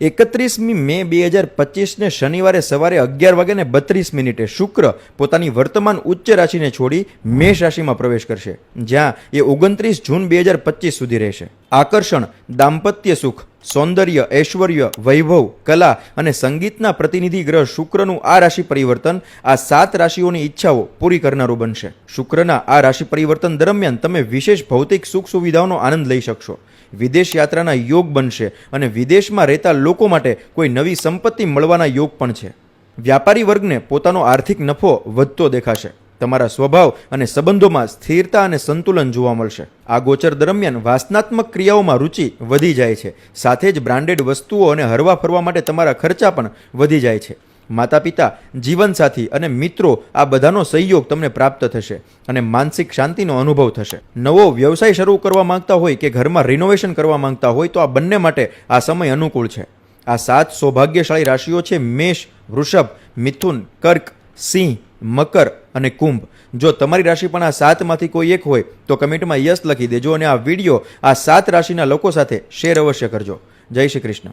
એકત્રીસમી મે બે હજાર પચીસને શનિવારે સવારે અગિયાર વાગ્યાને બત્રીસ મિનિટે શુક્ર પોતાની વર્તમાન ઉચ્ચ રાશિને છોડી મેષ રાશિમાં પ્રવેશ કરશે, જ્યાં એ ઓગણત્રીસ જૂન બે હજાર પચીસ સુધી રહેશે. આકર્ષણ, દાંપત્ય સુખ, સૌંદર્ય, ઐશ્વર્ય, વૈભવ, કલા અને સંગીતના પ્રતિનિધિ ગ્રહ શુક્રનું આ રાશિ પરિવર્તન આ સાત રાશિઓની ઈચ્છાઓ પૂરી કરનારું બનશે. શુક્રના આ રાશિ પરિવર્તન દરમિયાન તમે વિશેષ ભૌતિક સુખ સુવિધાઓનો આનંદ લઈ શકશો. વિદેશ યાત્રાના યોગ બનશે અને વિદેશમાં રહેતા લોકો માટે કોઈ નવી સંપત્તિ મળવાના યોગ પણ છે. વ્યાપારી વર્ગને પોતાનો આર્થિક નફો વધતો દેખાશે. તમારા સ્વભાવ અને સંબંધોમાં સ્થિરતા અને સંતુલન જોવા મળશે. આ ગોચર દરમિયાન વાસનાત્મક ક્રિયાઓમાં રુચિ વધી જાય છે. સાથે જ બ્રાન્ડેડ વસ્તુઓ અને હરવા ફરવા માટે તમારા ખર્ચા પણ વધી જાય છે. માતા પિતા જીવનસાથી અને મિત્રો, આ બધાનો સહયોગ તમને પ્રાપ્ત થશે અને માનસિક શાંતિનો અનુભવ થશે. નવો વ્યવસાય શરૂ કરવા માંગતા હોય કે ઘરમાં રિનોવેશન કરવા માંગતા હોય તો આ બંને માટે આ સમય અનુકૂળ છે. આ સાત સૌભાગ્યશાળી રાશિઓ છે મેષ, વૃષભ, મિથુન, કર્ક, સિંહ, મકર અને કુંભ. જો તમારી રાશિ પણ આ સાતમાંથી કોઈ એક હોય, તો કમેન્ટમાં યસ લખી દેજો અને આ વીડિયો આ સાત રાશિના લોકો સાથે શેર અવશ્ય કરજો. જય શ્રી કૃષ્ણ.